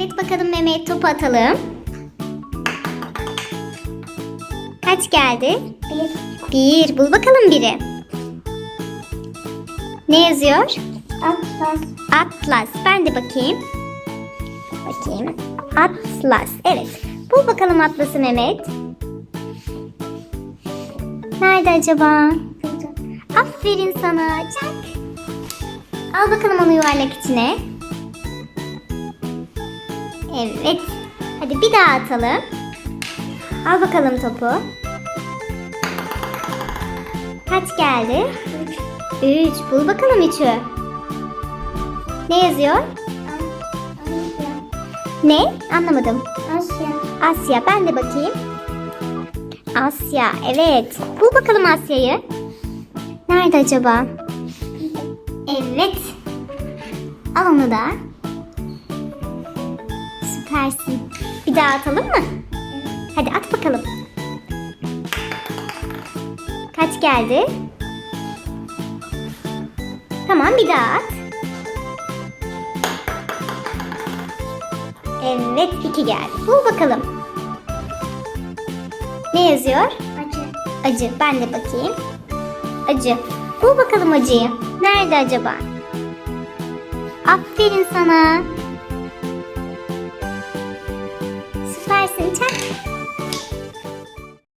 Evet bakalım Mehmet topu atalım. Kaç geldi? Bir. Bir. Bul bakalım biri. Ne yazıyor? Atlas. Atlas. Ben de bakayım. Bakayım. Atlas. Evet. Bul bakalım Atlas'ı Mehmet. Nerede acaba? Burada. Aferin sana. Çak. Al bakalım onu yuvarlak içine. Evet. Hadi bir daha atalım. Al bakalım topu. Kaç geldi? Üç. Üç. Bul bakalım üçü. Ne yazıyor? Asya. Ne? Anlamadım. Asya. Asya. Ben de bakayım. Asya. Evet. Bul bakalım Asya'yı. Nerede acaba? Evet. Al onu da. Süpersin. Bir daha atalım mı? Hadi at bakalım. Kaç geldi? Tamam bir daha at. Evet iki geldi. Bul bakalım. Ne yazıyor? Acı. Acı. Ben de bakayım. Acı. Bul bakalım acıyı. Nerede acaba? Aferin sana.